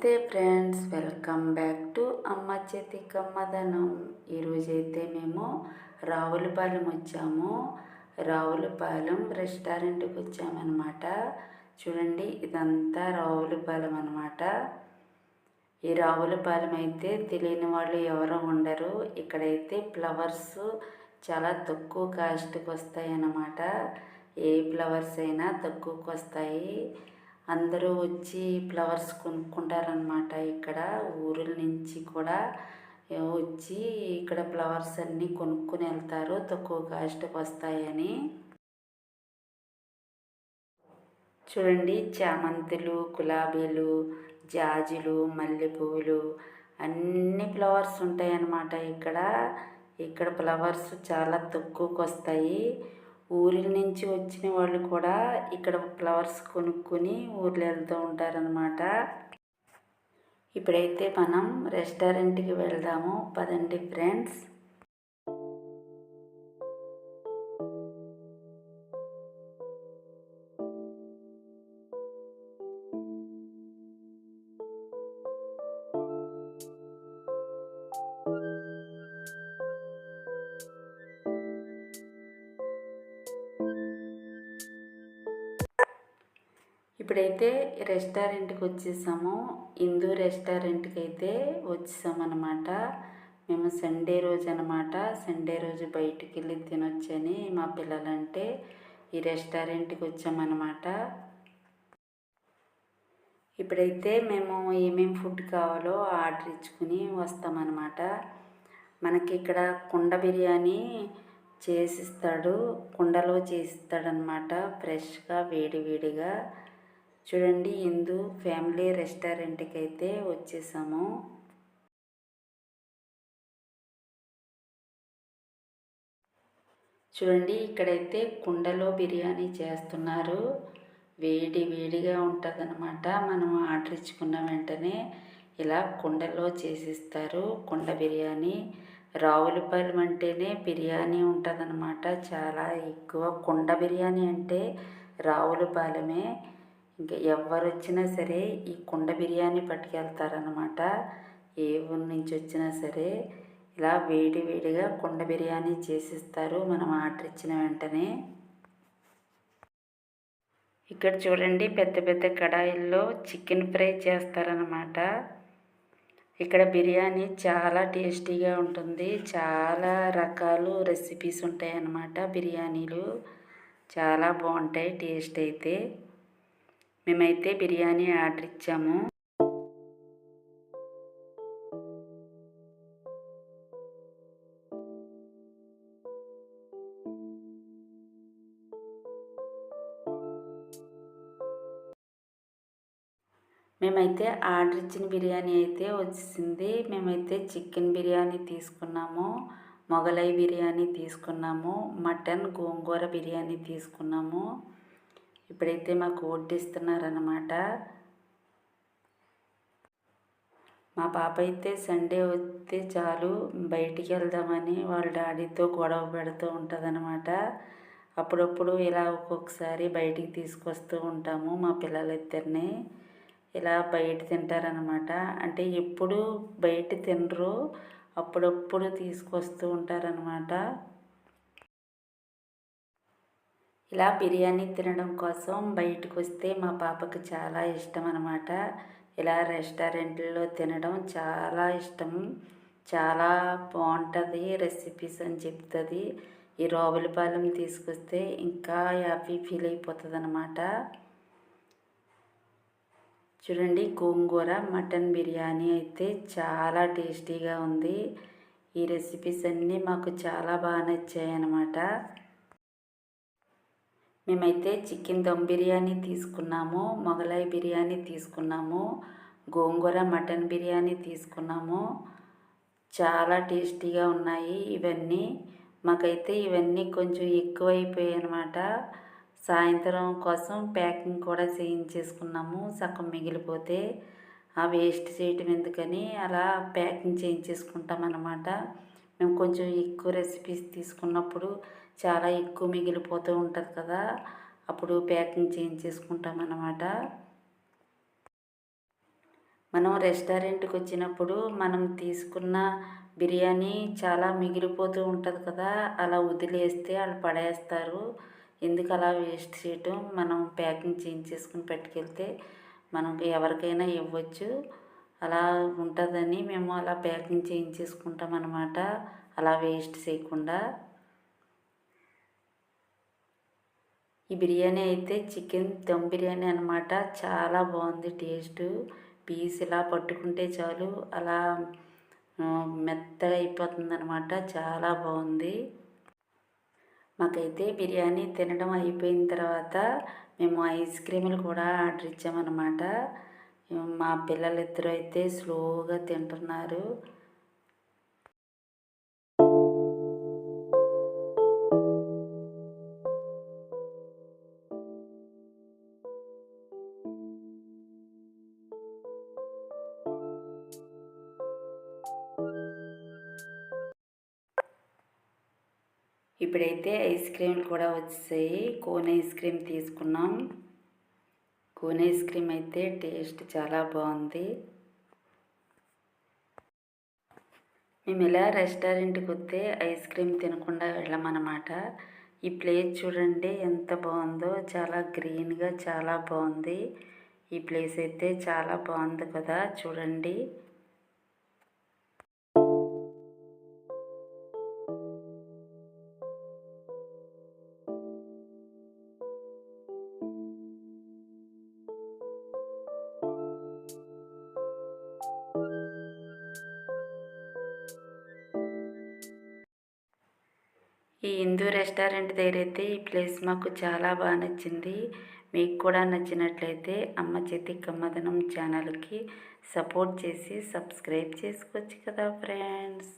నమస్తే friends welcome back to అమ్మ చేతి కమ్మదనం ఈరోజైతే మేము రావులపాలెం వచ్చాము. రావులపాలెం రెస్టారెంట్కి వచ్చామన్నమాట. చూడండి ఇదంతా రావులపాలెం అనమాట ఈ రావులపాలెం అయితే తెలియని వాళ్ళు ఎవరు ఉండరు. ఇక్కడైతే ఫ్లవర్స్ చాలా తక్కువ కాస్ట్కి వస్తాయి అన్నమాట ఏ ఫ్లవర్స్ అయినా తక్కువకి వస్తాయి అందరూ వచ్చి ఫ్లవర్స్ కొనుక్కుంటారనమాట ఇక్కడ. ఊరుల నుంచి కూడా వచ్చి ఇక్కడ ఫ్లవర్స్ అన్నీ కొనుక్కొని వెళ్తారు. తక్కువ కాస్ట్కి వస్తాయని. చూడండి చామంతులు గులాబీలు జాజులు మల్లెపూలు అన్ని ఫ్లవర్స్ ఉంటాయన్నమాట ఇక్కడ. ఇక్కడ ఫ్లవర్స్ చాలా తక్కువకు వస్తాయి. ఊరి నుంచి వచ్చిన వాళ్ళు కూడా ఇక్కడ ఫ్లవర్స్ కొనుక్కొని ఊర్లో వెళ్తూ ఉంటారనమాట ఇప్పుడైతే మనం రెస్టారెంట్కి వెళ్దాము. పదండి ఫ్రెండ్స్. ఇప్పుడైతే రెస్టారెంట్కి వచ్చేసాము హిందూ రెస్టారెంట్కి అయితే వచ్చేసామన్నమాట. మేము సండే రోజు అనమాట సండే రోజు బయటికి వెళ్ళి తినొచ్చని మా పిల్లలంటే ఈ రెస్టారెంట్కి వచ్చామన్నమాట ఇప్పుడైతే మేము ఏమేమి ఫుడ్ కావాలో ఆర్డర్ ఇచ్చుకుని వస్తామన్నమాట. మనకి ఇక్కడ కుండ బిర్యానీ చేసిస్తాడు. కుండలో చేసిస్తాడనమాట ఫ్రెష్గా వేడి వేడిగా. చూడండి ఇందు ఫ్యామిలీ రెస్టారెంట్కి అయితే వచ్చేసాము. చూడండి ఇక్కడైతే కుండలో బిర్యానీ చేస్తున్నారు. వేడి వేడిగా ఉంటుందన్నమాట. మనం ఆర్డర్ ఇచ్చుకున్న వెంటనే ఇలా కుండలో చేసిస్తారు కుండ బిర్యానీ. రావులపాలెం అంటేనే బిర్యానీ ఉంటుందన్నమాట. చాలా ఎక్కువ కుండ బిర్యానీ అంటే రావులపాలెమే. ఇంకా ఎవరు వచ్చినా సరే ఈ కుండ బిర్యానీ పట్టుకెళ్తారనమాట ఏ ఊరి నుంచి వచ్చినా సరే ఇలా వేడి వేడిగా కుండ బిర్యానీ చేసిస్తారు మనం ఆర్డర్ ఇచ్చిన వెంటనే. ఇక్కడ చూడండి పెద్ద పెద్ద కడాయిల్లో చికెన్ ఫ్రై చేస్తారనమాట ఇక్కడ బిర్యానీ చాలా టేస్టీగా ఉంటుంది. చాలా రకాలు రెసిపీస్ ఉంటాయి అన్నమాట బిర్యానీలు. చాలా బాగుంటాయి టేస్ట్ అయితే. మేమైతే బిర్యానీ ఆర్డర్ ఇచ్చాము. మేమైతే ఆర్డర్ ఇచ్చిన బిర్యానీ అయితే వచ్చేసింది. మేమైతే చికెన్ బిర్యానీ తీసుకున్నాము మొగలై బిర్యానీ తీసుకున్నాము మటన్ గోంగూర బిర్యానీ తీసుకున్నాము. ఇప్పుడైతే మాకు వడ్డిస్తున్నారన్నమాట. మా పాప అయితే సండే వస్తే చాలు బయటికి వెళ్దామని వాళ్ళ డాడీతో గొడవ పెడుతూ ఉంటుందన్నమాట. అప్పుడప్పుడు ఇలా ఒక్కొక్కసారి బయటికి తీసుకొస్తూ ఉంటాము మా పిల్లలిద్దరిని. ఇలా బయట తింటారనమాట అంటే ఎప్పుడు బయట తినరు అప్పుడప్పుడు తీసుకొస్తూ ఉంటారనమాట ఇలా బిర్యానీ తినడం కోసం బయటకు వస్తే మా పాపకు చాలా ఇష్టం అనమాట ఇలా రెస్టారెంట్లో తినడం చాలా ఇష్టం. చాలా బాగుంటుంది రెసిపీస్ అని చెప్తుంది. ఈ రోగులపాలెం తీసుకొస్తే ఇంకా హ్యాపీ ఫీల్ అయిపోతుంది అనమాట చూడండి గోంగూర మటన్ బిర్యానీ అయితే చాలా టేస్టీగా ఉంది. ఈ రెసిపీస్ అన్నీ మాకు చాలా బాగా నచ్చాయి అన్నమాట మేమైతే చికెన్ దమ్ బిర్యానీ తీసుకున్నాము మొగలాయి బిర్యానీ తీసుకున్నాము గోంగూర మటన్ బిర్యానీ తీసుకున్నాము. చాలా టేస్టీగా ఉన్నాయి ఇవన్నీ. మాకైతే ఇవన్నీ కొంచెం ఎక్కువైపోయాయి అనమాట సాయంత్రం కోసం ప్యాకింగ్ కూడా చేయించేసుకున్నాము సగం మిగిలిపోతే. ఆ వేస్ట్ చేయటం ఎందుకని అలా ప్యాకింగ్ చేయించేసుకుంటాం అన్నమాట మేము కొంచెం ఎక్కువ రెసిపీస్ తీసుకున్నప్పుడు చాలా ఎక్కువ మిగిలిపోతూ ఉంటుంది కదా అప్పుడు ప్యాకింగ్ చేయించేసుకుంటాం అన్నమాట మనం రెస్టారెంట్కి వచ్చినప్పుడు మనం తీసుకున్న బిర్యానీ చాలా మిగిలిపోతూ ఉంటుంది కదా అలా వదిలేస్తే వాళ్ళు పడేస్తారు. ఎందుకు అలా వేస్ట్ చేయటం? మనం ప్యాకింగ్ చేయించేసుకుని పెట్టుకెళ్తే మనం ఎవరికైనా ఇవ్వచ్చు. అలా ఉంటుందని మేము అలా ప్యాకింగ్ చేయించేసుకుంటాం అన్నమాట. అలా వేస్ట్ చేయకుండా. ఈ బిర్యానీ అయితే చికెన్ దమ్ బిర్యానీ అనమాట చాలా బాగుంది టేస్ట్. పీస్ ఇలా పట్టుకుంటే చాలు. అలా మెత్తగా అయిపోతుంది అనమాట చాలా బాగుంది. మాకైతే బిర్యానీ తినడం అయిపోయిన తర్వాత మేము ఐస్ క్రీములు కూడా ఆర్డర్ ఇచ్చామన్నమాట. మా పిల్లలిద్దరూ అయితే స్లోగా తింటున్నారు. ఇప్పుడైతే ఐస్ క్రీమ్లు కూడా వచ్చాయి కోన్ ఐస్ క్రీమ్ తీసుకున్నాం. కోన్ ఐస్ క్రీమ్ అయితే టేస్ట్ చాలా బాగుంది. మేము ఇలా రెస్టారెంట్కి వస్తే ఐస్ క్రీమ్ తినకుండా వెళ్ళమన్నమాట. ఈ ప్లేస్ చూడండి ఎంత బాగుందో చాలా గ్రీన్గా చాలా బాగుంది. ఈ ప్లేస్ అయితే చాలా బాగుంది కదా చూడండి. ఈ హిందూ రెస్టారెంట్ దగ్గర అయితే ఈ ప్లేస్ మాకు చాలా బాగా నచ్చింది. మీకు కూడా నచ్చినట్లయితే అమ్మ చేతి కమ్మదనం ఛానల్కి సపోర్ట్ చేసి సబ్స్క్రైబ్ చేసుకోవచ్చు కదా ఫ్రెండ్స్.